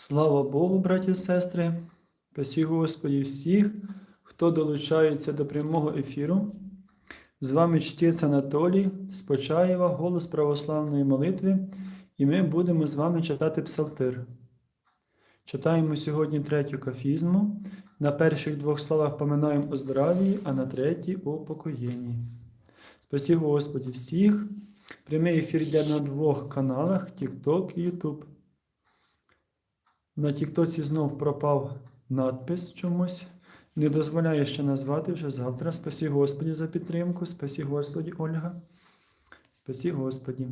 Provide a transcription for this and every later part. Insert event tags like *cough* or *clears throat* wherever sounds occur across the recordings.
Слава Богу, браті і сестри, Пасі Господі всіх, хто долучається до прямого ефіру. З вами чтець Анатолій з Почаєва, голос православної молитви, і ми будемо з вами читати Псалтир. Читаємо сьогодні третю кафізму. На перших двох словах поминаємо о здравії, а на третій о покоєнні. Спасі Господі всіх. Прямий ефір йде на двох каналах TikTok і YouTube. На Тіктоці знов пропав надпис чомусь. Не дозволяє ще назвати вже завтра. Спасі Господі за підтримку. Спасі Господі, Ольга. Спасі Господі.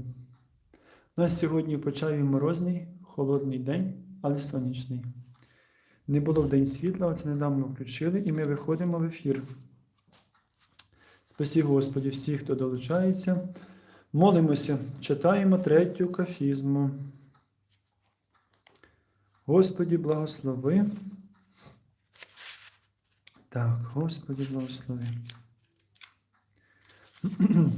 У нас сьогодні почав морозний, холодний день, але сонячний. Не було в день світла, оце недавно включили, і ми виходимо в ефір. Спасі Господі всіх, хто долучається. Молимося, читаємо третю кафізму. Господі благослови. Так, Господі благослови. *clears throat*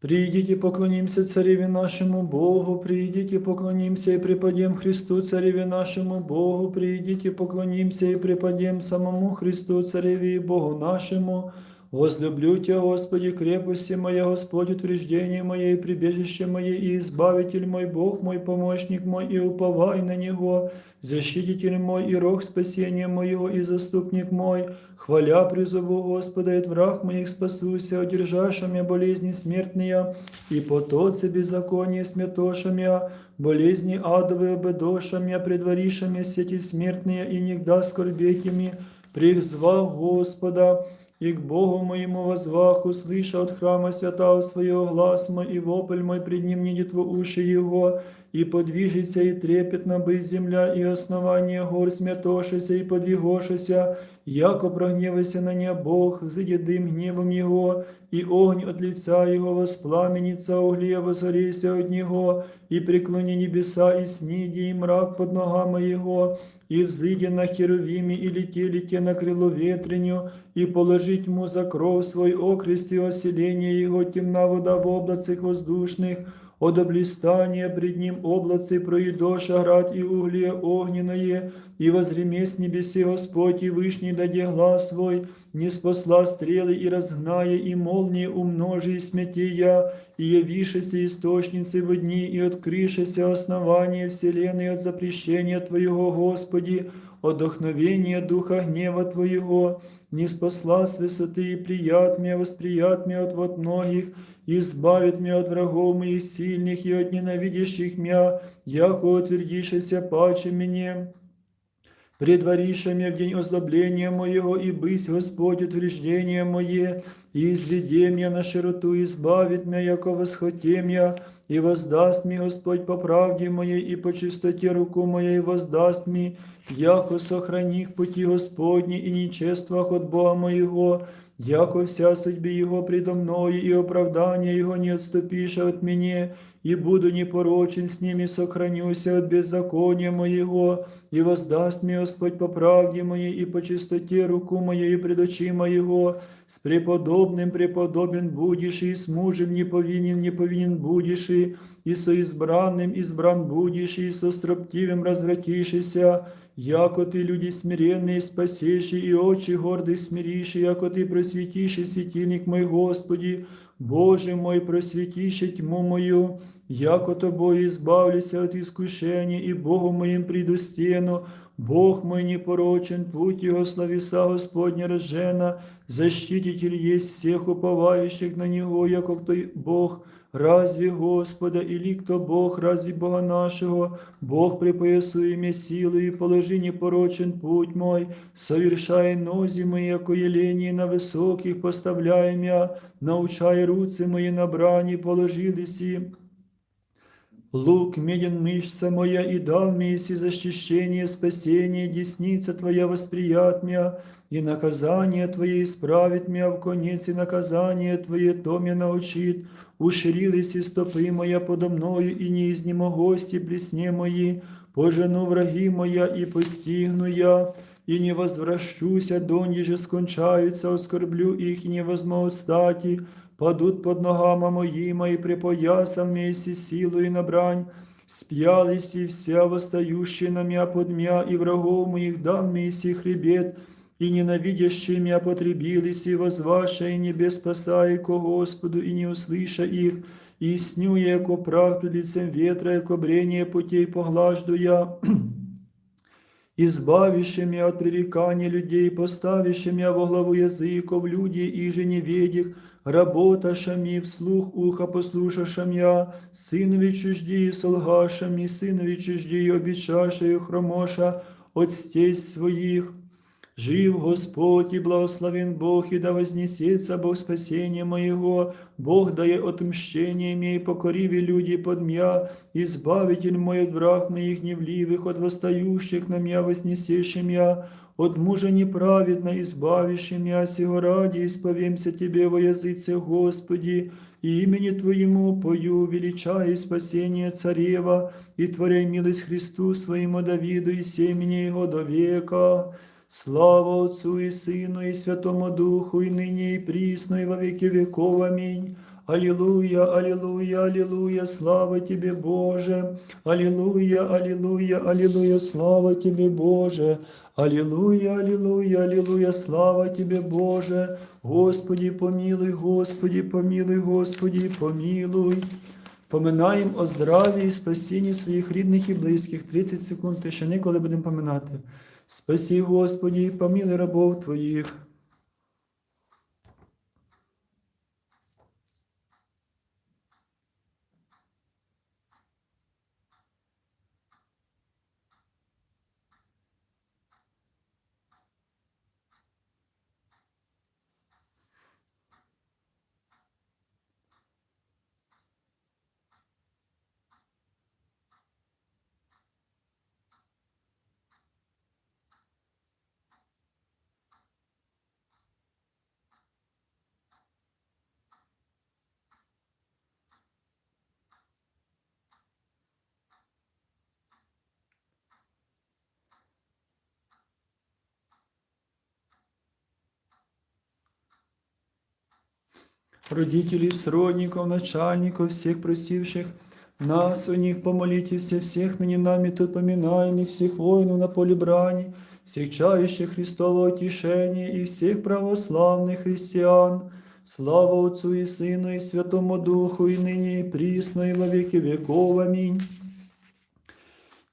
Придите, поклонимся Цареве нашему Богу, придите, поклонимся и преподем Христу, Цареве нашему Богу, придите, поклонимся и преподем самому Христу, Цареве и Богу нашему. Возлюблю Тебя, Господи, крепости моя, Господь, утверждение мое и прибежище мое, и избавитель мой, Бог мой, помощник мой, и уповай на Него, защититель мой, и рог спасения моего, и заступник мой, хваля призову Господа, и от враг моих спасуся, одержаша меня болезни смертные, и потоцы беззаконие сметоша меня, болезни адовые обедоша меня, предвариша меня сети смертные, и нигда скорбетями, призвал Господа, и к Богу моему возвах, услыша от храма святого своего глаз мой, и вопль мой пред ним не детво уши его, и подвижется, и трепетно бы земля, и основание гор смятошися, и подвигошися, яко прогневайся на небо Бог, взыдет дым гневом его, и огонь от лица его воспламенится, угле возгорейся от него, и преклони небеса, и сниди, и мрак под ногами его, и взыдя на херувиме, и лети, лети на крыло ветреню, и положить ему за кров свой окрест и оселение его, темна вода в облацах воздушных, от облистания пред ним облацы проедоша град и угле огненное, и возгреме с небеси Господь, и вышний даде глаз свой, не спасла стрелы и разгная, и молнии умножи и смятия, и явишися источницы в дни, и открышися основание вселенной от запрещения Твоего, Господи, от вдохновения духа гнева Твоего, не спасла с высоты и прият мне, восприят мне от вот многих, и избавит меня от врагов моих сильных и от ненавидящих меня, яко утвердишься паче мне. Предвариша меня в день озлобления моего, и бысь Господь утверждение мое, и изведи меня на широту, и избавит меня, яко восхоте меня, и воздаст мне Господь по правде моей, и по чистоте руку моей воздаст мне, яко сохрани пути Господни и нечествах от Бога моего, яко вся судьби Его предо мною, и оправдание Его не отступиша от меня, и буду непорочен с ними, сохранюся от беззакония моего, и воздаст мне Господь по правде моей, и по чистоте руку моей, и пред очи моего, с преподобным преподобен будешь, и с мужем неповинен неповинен будешь, и и со избранным избран будешь, и со строптивым развратишься, яко ты люди смиренные спасешь, и очи гордых смиришь, яко ты просветишь, светильник мой Господи, Боже мой, просветишь тьму мою, яко тобою избавлюся от искушения, и Богу моим приду стену, Бог мой непорочен, путь Его слависа Господня рожена, защититель есть всех уповающих на Него, яко кто Бог, разве Господа, или кто Бог, разве Бога нашего, Бог припоясуй мне силы и положи непорочен путь мой, совершай нози мои, яко елени на высоких поставляй меня, научай руцы мои на брани, положились и Лук меден мышца моя, и дал мне иси защищение, спасение, десница Твоя восприят меня, и наказание Твое исправит меня в конец, и наказание Твое то меня научит. Уширились и стопы моя подо мною, и не изнемогости плесне мои, пожену враги моя, и постигну я, и не возвращуся, доніже скончаються, оскорблю их, и не возьму отстати, падут под ногами моїми, і припоясав місі силою на брань, спьялись и вся восстающая на меня под меня, и врагов моих дал сей хребет, и ненавидящие меня потребились, и возваша, и небес спасай ко Господу, и не услыша их, и сню яко прах пред лицем ветра, яко брение путей поглажду я, *clears throat* избавивши меня от пререкания людей, поставивши меня во главу языков, люди и же неведих, работаша ми вслух уха послушаша мя, сынові чужді, солгаша мі, сынові чужді, хромоша от стесь своїх. Жив Господь и благословен Бог, и да вознесется Бог спасения моего, Бог дає отмщение мне, и покориви люди под мя, избавитель мой от враг моих гневливых, от восстающих на меня вознесеши мя, от мужа неправедно избавишь мя, сего ради исповемся Тебе во языце, Господи, и имени Твоему пою, величай спасение царева, и творяй милость Христу своему Давиду и семени Его до века. Слава Отцу и Сыну и Святому Духу, и ныне и присно, и во веки веков. Аминь. Аллилуйя, аллилуйя, аллилуйя, слава Тебе, Боже. Аллилуйя, аллилуйя, аллилуйя, слава Тебе, Боже. Аллилуйя, аллилуйя, аллилуйя, слава Тебе, Боже. Господи, помилуй, Господи, помилуй, Господи, помилуй. Поминаємо о здраві і спасінні своїх рідних і близьких. 30 секунд тишини, коли будемо поминати. Спасі, Господі, помилуй рабов Твоїх. родителей, сродников, начальников, всех просивших нас у них помолитесь, всех ныне нами тут поминаемых, всех воинов на поле брани, всех чающих Христового утешения и всех православных христиан. Слава Отцу и Сыну и Святому Духу, и ныне и присно, и во веки веков. Аминь.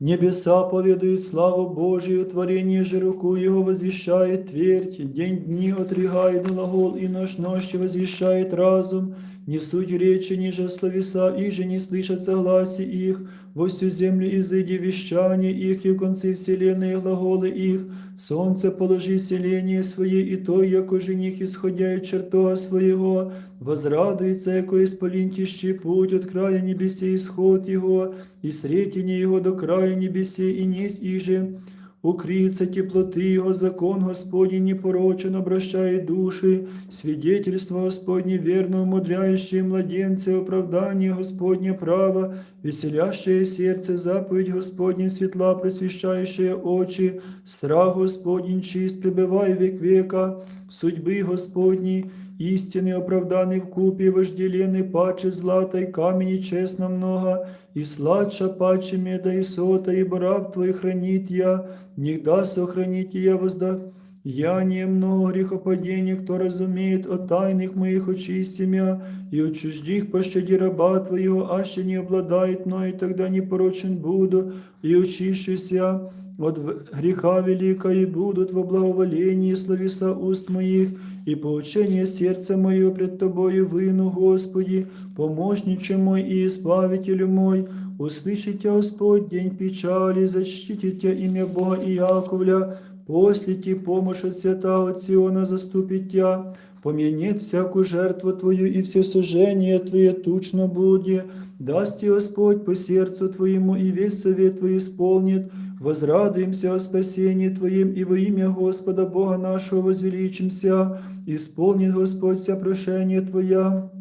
Небеса поведают славу Божию, творение же руку Его возвещает твердь, день дни отригает глагол, и ночь ночи возвещает разум, не суть речи, ниже словеса, и же не слышат согласия их, во всю землю изыди вещание их, и в конце вселенной глаголы их, солнце положи селение свое, и то, яко жених исходя от чертога своего, возрадуется, яко исполинтищий путь от края небесе исход его, и сретение его до края небесе, и несть иже, Укрится теплоты Его, закон Господень непорочен обращает души, свидетельство Господне верно умудряющее младенцы, оправдание Господне право, веселящее сердце, заповедь Господня светла, просвещающая очи, страх Господень чист, пребывай век века, судьбы Господней, истины оправданы в купе, вожделенный паче злата и камени честно много, и сладша паче меда и сота, ибо раб Твой хранит я, нигда сохраните я возда. Я не много грехопадений, кто разумеет о тайных моих очисти мя, и от чуждих пощади раба Твоего, аще не обладает мною, тогда не порочен буду, и очищуся от греха велика, и будут во благоволении словеса уст моих, и поучение сердца мое пред Тобою выну, Господи, помощниче мой и избавителю мой, услышите, Господь, день печали, защитите имя Бога и Яковля, Послите помощь от святого Циона заступить Тя, помянет всякую жертву Твою и все сужение Твое тучно будет, даст Тебе Господь по сердцу Твоему и весь совет Твой исполнит, возрадуемся о спасении Твоим и во имя Господа Бога нашего возвеличимся, исполнит Господь вся прошение Твоя.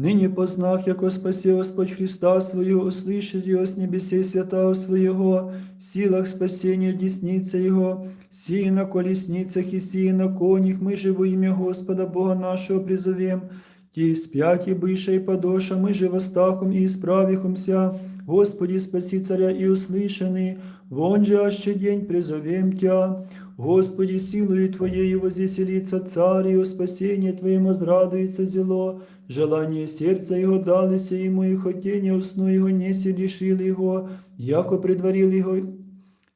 Нині познах, яко спаси Господь Христа Свою, услышит Его с небесей святого Своего, в силах спасения десница Его, сии на колесницах и сии на конях, мы же во имя Господа Бога нашего призовем, Ті сп'яті биша і подоша, ми же восстахом і исправихомся, Господи, спаси царя и услышанный, вон же аще день призовем Тя. Господи, силою Твоею возвеселится царь, и о спасении возрадуется зело. Желание сердца Его далися ему, и хотение усну Его не лишил Его, яко предварил Его.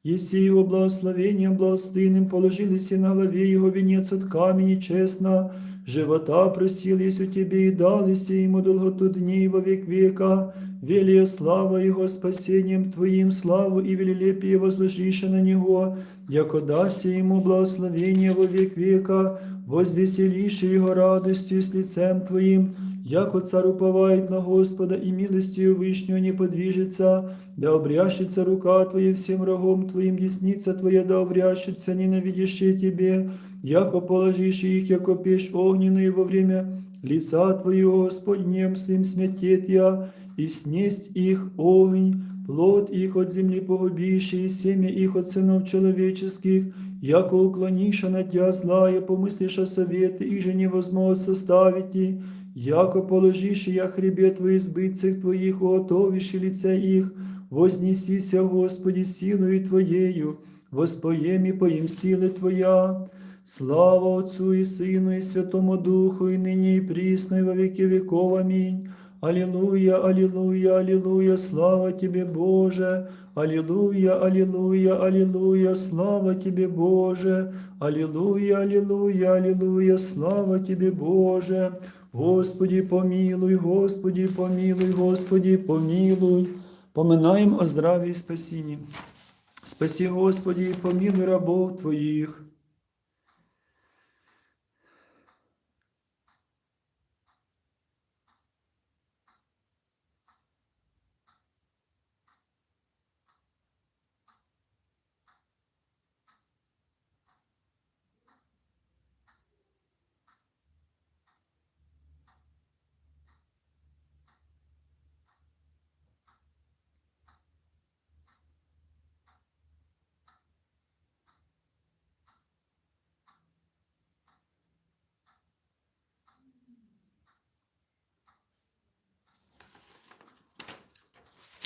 Еси его благословением благостынным положились и на голове его венец от камени честно, живота просил есть у тебе и дались ему долготу дней во век века, велия слава его спасением твоим славу и велелепие возложише на него, яко даси ему благословение во век века, возвеселиши его радостью с лицем твоим, Яко царь уповает на Господа и милостью Вышнего не подвижется, да обрящется рука Твоя всем врагом Твоим, десница Твоя да обрящется ненавидящие Тебе, яко положишь их, яко печь огненную во время лица Твоего, Господнем своим смятет я, и снесть их огонь, плод их от земли погубишь, и семя их от сынов человеческих, яко уклониша на Тя злая, помыслишь о совете, их же невозможно составить, и Яко положишь я хребет твои избытцах твоих, уготовишь и лице их, вознесися, Господи, силою Твоею, воспоем и поим силы Твоя. Слава Отцу и Сыну и Святому Духу, и ныне и присно, и во веки веков. Аминь. Аллилуйя, аллилуйя, аллилуйя, слава Тебе, Боже. Аллилуйя, аллилуйя, аллилуйя, слава Тебе, Боже. Аллилуйя, аллилуйя, аллилуйя, слава Тебе, Боже. Господи, помилуй, Господи, помилуй, Господи, помилуй. Поминаємо о здраві і спасінні. Спаси, Господи, помилуй рабов Твоїх.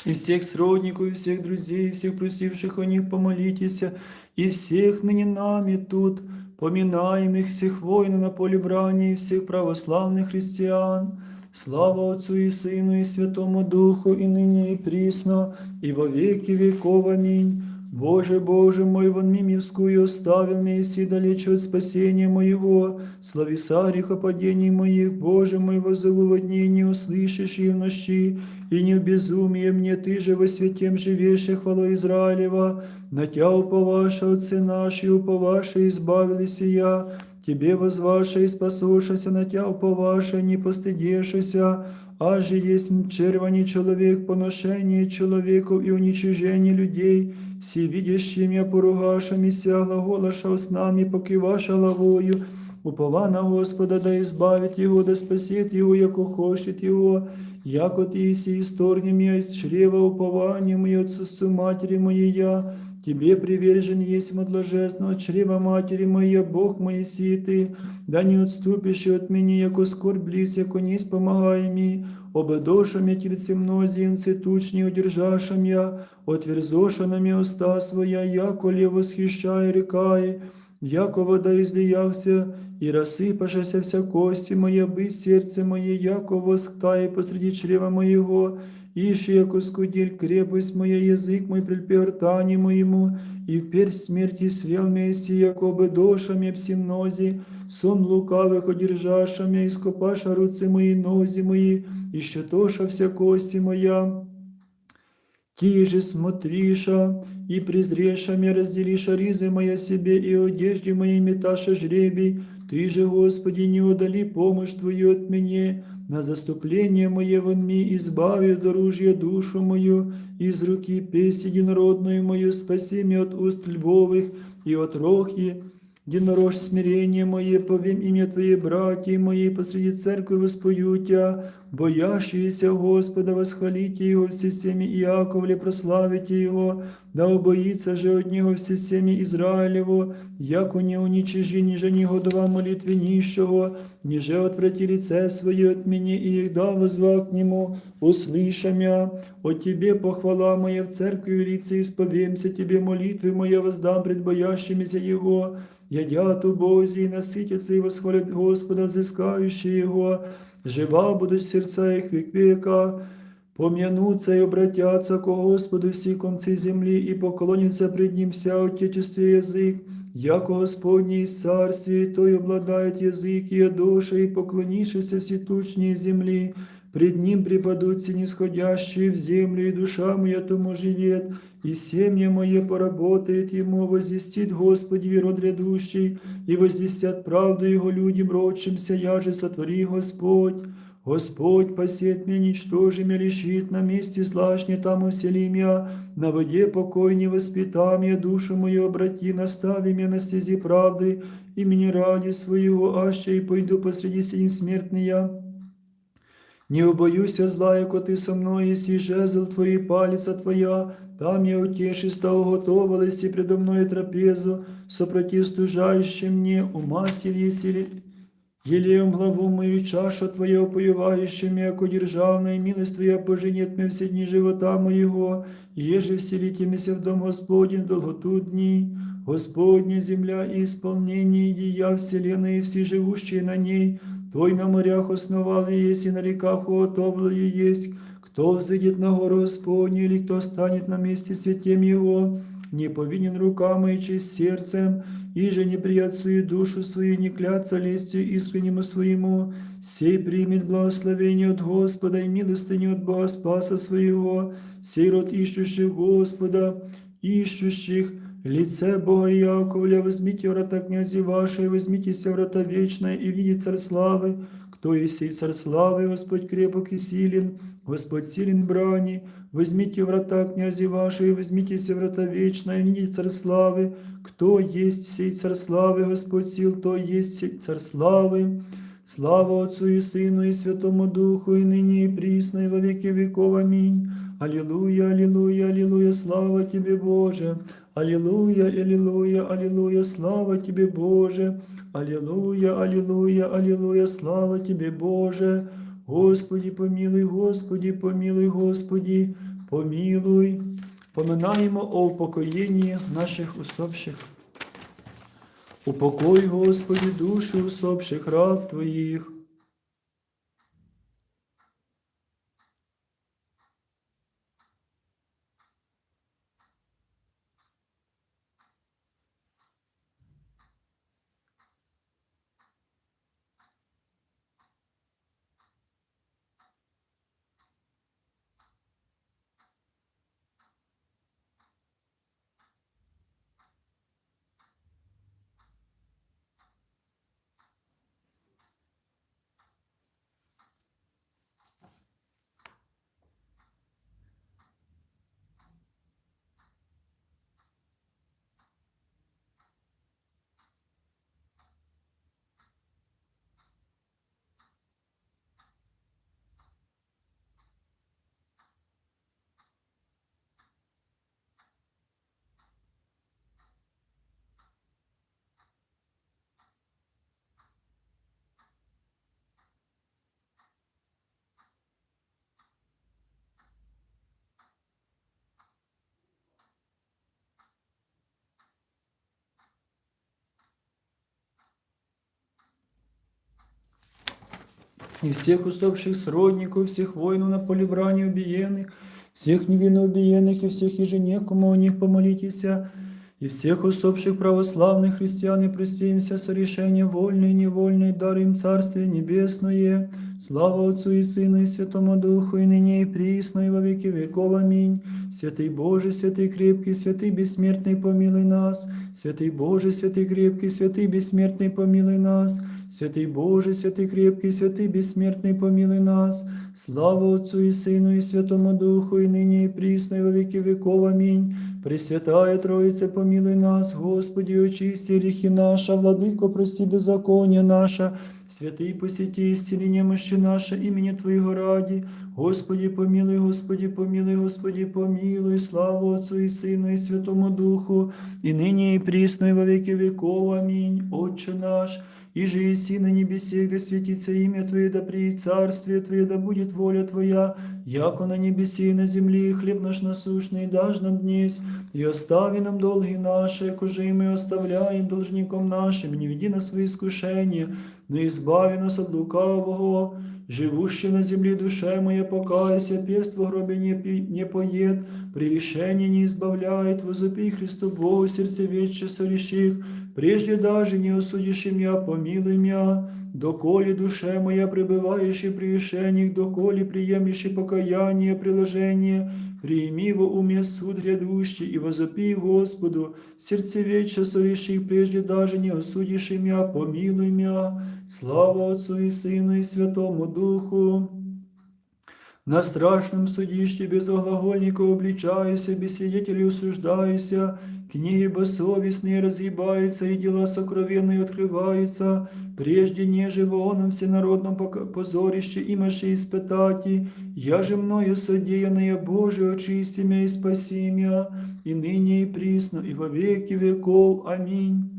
И всех сродников, и всех друзей, и всех просивших о них помолитесь, и всех ныне нами тут, поминаем их всех воинов на поле брани, и всех православных христиан. Слава Отцу и Сыну и Святому Духу, и ныне и присно, и во веки веков. Аминь. Боже, Боже мой, вон мимевскую оставил меня, и далече от спасения моего, слависа грехопадений моих, Боже мой, возову во дни, не услышишь и в ночи, и не в безумие мне, Ты же во святем живешь, и хвала Израилева, на Тя уповаша, Отцы наши, уповаша, избавились и я, Тебе возваша и спасушася, на Тя уповаша, не постыдешься, а же есть черваний человек, поношение человеков и уничижение людей, все видящим я поругаша, мися глаголаша с нами, покиваша лавою, упова на Господа, да избавит его, да спасет его, яко хочет его, яко ты иси исторгнем я из чрева упованием и отцу матери моей я, Тебе привержен есть от ложесного чрева матери моя, Бог Моисей ты, да не отступишь и от меня, яко скорбь близ, яко не помогай ми, обедошам я тельце мнозинцы тучни удержашам я, отверзоша на мне уста своя, яко ле восхищай рекай, яко вода излиягся, и рассыпашася вся кости моя, быть сердце мое, яко восктае посреди чрева моего, Ише, яко скудиль крепость моя, язык мой припертани моему, и вперь смерти свел месси, яко бы дошами псимнози, сон лукавых одержашами, ископаша руцы мои, нози мои, и щетоша вся кости моя. Ти же смотриша, и презреша меня разделиша ризы моя себе, и одежде моей меташа жребий, Ты же, Господи, не удали помощь Твою от меня, на заступление мое вон ми, избави от оружия душу мою, из руки песи народную мою, спаси меня от уст львовых и от рохи, единорож смирение мое, повем имя Твое, братья мои, посреди церкви воспою Тя, боящиеся Господа, восхвалите Его все семьи Иаковле, прославите Его, да убоится же от Него все семьи Израилево, яко не уничижи, ниже негодова молитве нищего, ниже отврати лице Свое от меня, и их да возва к Нему, услыша мя, от Тебе похвала моя в церкви велице, исповемся Тебе молитвы моя воздам пред боящимися Его, ядят у Бозі, і наситяться і восхвалять Господа, взискаючи Його, жива будуть серця їх вік віка, пом'януться і обратяться ко Господу всі конці землі, і поклоняться пред Ним вся отечестві язик, яко Господній царстві, той обладает язик і душа, і поклонившися всі тучні землі, Пред Ним припадутся нисходящие в землю, и душа моя тому живет, и семя мое поработает Ему, возвестит Господи род грядущий, и возвестят правду Его людям родшимся, я же сотвори Господь. Господь посет меня, ничтожи меня, лишит на месте злашне, там усели меня, на воде покой не воспитам я, душу мою обрати, настави меня на стези правды, и мне ради своего, аще и пойду посреди синь смертные. Не убоюся зла, яко ти со мною, сі жезл твої, палиця твоя, там я утешиста уготовилась, і предо мною трапезу, сопротив стужающим мне, умастил есили, елеем главу мою, чашу твою опоевающим, яко державная милость твоя поженет мне все дни живота моего, и еже вселитимися в дом Господень долготу дней. Господня земля и исполнение ея вселенной и все живущие на ней, Твой на морях основал и есть, и на реках уготовил и есть. Кто взойдет на гору Господню, или кто станет на месте святем Его, не повинен руками и честь сердцем, и же не прият свою душу свою, не клятся лестью искреннему своему, сей примет благословение от Господа и милостыню от Бога Спаса своего, сей род ищущих Господа, ищущих лице Бога Яковля, возьмите врата князи ваши, возьмитеся врата вечное, и видит царь славы, кто есть и царь славы, Господь крепок и силен, Господь силен в брани, возьмите врата князи ваши, и возьмитеся врата вечное, и видит царь славы, кто есть сей царь славы, Господь сил, то есть сей царь славы. Слава Отцу и Сыну и Святому Духу, и ныне и присно, и во веки веков. Аминь. Аллилуйя, аллилуйя, аллилуйя, слава Тебе, Боже. Аллилуйя, аллилуйя, аллилуйя, слава Тебе, Боже. Аллилуйя, аллилуйя, аллилуйя, слава Тебе, Боже. Господи, помилуй, Господи, помилуй, Господи, помилуй. Поминаємо о упокоєнні наших усопших. Упокой, Господи, душі усопших раб Твоїх. и всех усопших сродников, всех воинов на поле брани убиенных, всех невинно убиенных и всех еженекому о них помолитесь, и всех усопших православных христиан и простимся со решения вольное и невольное, дар им Царствие Небесное, слава Отцу и Сыну и Святому Духу, и ныне и присно, и во веки веков. Аминь. Святый Боже, святый крепкий, святый бессмертный, помилуй нас. Святый Боже, святый крепкий, святый бессмертный, помилуй нас. Святый Боже, святый крепкий, святый бессмертный, помилуй нас. Слава Отцу и Сыну и Святому Духу, и ныне и присно, и во веки веков. Аминь. Пресвятая Троица, помилуй нас, Господи, очисти грехи наши, Владыко, прости беззаконие наше, святий посіті, ісціління мощі наше імені Твоєго раді. Господі помілуй, Господі помілуй, Господі помілуй, славу Отцу і Сину, і Святому Духу, і нині, і прісно, і во віки віков. Амінь. Отче наш, и же еси на небесе, да светится имя Твое, да приедет царствие Твое, да будет воля Твоя, яко на небесе и на земле, хлеб наш насущный дашь нам днесь, и остави нам долги наши, коже и мы оставляем должником нашим, не веди нас в свои искушения, но избави нас от лукавого, живущий на земле душе моя, покайся, перст в гробе не, не поед, не избавляет, возопи Христу Богу, сердце вече сореших, прежде даже не осудишь меня, помилуй меня, доколе душе моя пребываешь и при решениях, доколе приемлешь и покаяние, приложение, прими во уме суд грядущий, и возопи Господу, сердцевеча вече сореших, прежде даже не осудишь имя, помилуй мя, слава Отцу и Сыну и Святому Духу. На страшном судище без оглагольника обличаюся, без свидетелей осуждаюся, книги бессовестные разъебаются, и дела сокровенные открываются, прежде неже воном всенародном пока- позорище имаше испытати, я же мною содеянное Боже, очисти меня и спаси меня, и ныне и присно, и во веки веков. Аминь.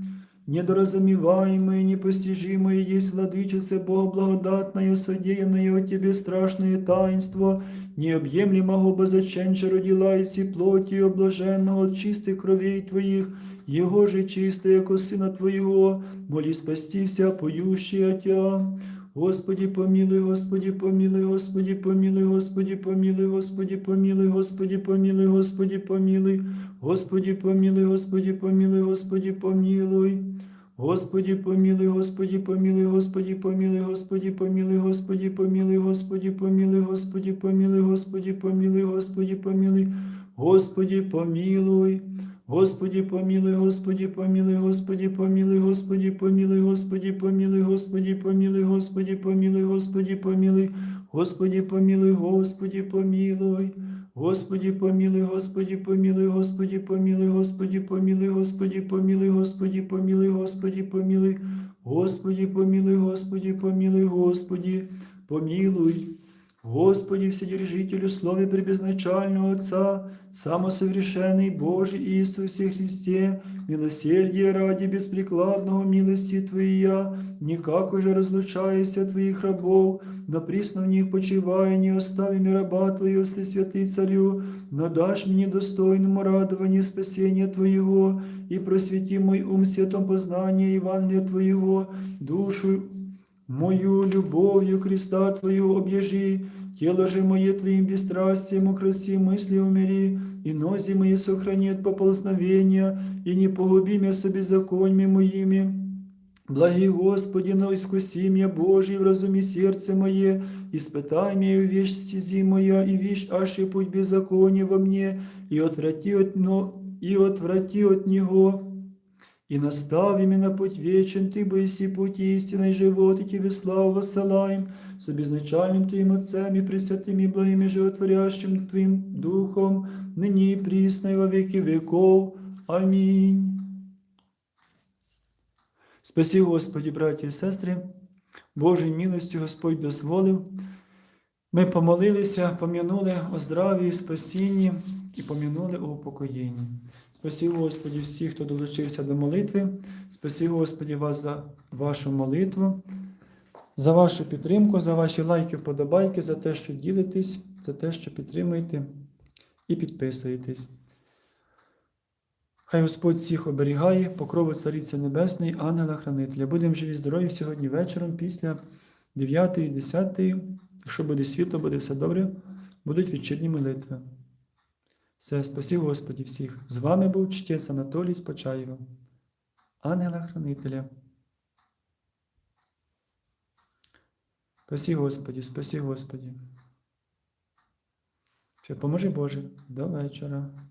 Недоразумеваемое, непостижимое есть, владычице Бога благодатное, содеянное от Тебе страшное таинство, необъемлемого безоченча родила и плоти облаженного от чистых кровей Твоих, Его же чистое, яко Сына Твоего, моли спасти вся поющая Тя. Господи помилуй, Господи помилуй, Господи помилуй, Господи помилуй, Господи помилуй, Господи помилуй, Господи помилуй, Господи помилуй, Господи помилуй, Господи помилуй. Господи помилуй, Господи помилуй, Господи помилуй, Господи помилуй, Господи помилуй, Господи помилуй, Господи помилуй, Господи помилуй, Господи помилуй, Господи помилуй. Господи помилуй, Господи помилуй, Господи помилуй, Господи помилуй, Господи помилуй, Господи помилуй, Господи помилуй, Господи помилуй, Господи помилуй, Господи помилуй. Господи помилуй, Господи помилуй, Господи помилуй, Господи помилуй, Господи помилуй, Господи помилуй, Господи помилуй, Господи помилуй, Господи помилуй, Господи помилуй. Господи, Вседержителю, Слове Пребезначального Отца, Самосовершенный Божий Иисусе Христе, милосердие ради беспрекладного милости Твоя, никак уже разлучаясь от Твоих рабов, но присно в них почивая, не остави мне раба Твоего, Всесвятый Царю, но дашь мне достойному радованию спасения Твоего, и просвети мой ум светом познания Евангелия Твоего, душу Мою любовью креста Твою объежи, тело же мое Твоим бесстрастием украси, мысли умери, и нози мои сохрани от поползновения, и не погуби меня со беззаконьями моими. Благий Господи, но искуси меня, Божий, в разуме сердце мое, испытай меня в вещь стези моя, и вещь аши путь беззакония во мне, и отврати от, но, и отврати от него. И настави меня на путь вечен, Ты боиси путь истинный живот, и Тебе славу воссылаем, с обезначальным Твоим Отцем и Пресвятым и благим и животворящим Твоим Духом, ныне и присно и во веки веков. Аминь. Спасі, Господі, браті і сестри, Божою милостю Господь дозволив. Ми помолилися, пом'янули о здраві і спасінні і пом'янули у упокоєнні. Спасі, Господі, всіх, хто долучився до молитви. Спасі, Господі, вас за вашу молитву, за вашу підтримку, за ваші лайки, вподобайки, за те, що ділитесь, за те, що підтримуєте і підписуєтесь. Хай Господь всіх оберігає, покрову Цариці Небесної, ангела-хранителя. Будемо живі здорові сьогодні вечором після 9, 10, якщо буде світло, буде все добре, будуть вечірні молитви. Все, спасі Господі всіх. З вами був чтець Анатолій Спочаєва, ангела-хранителя. Спасі Господі, спасі Господі. Ще поможи Боже, до вечора.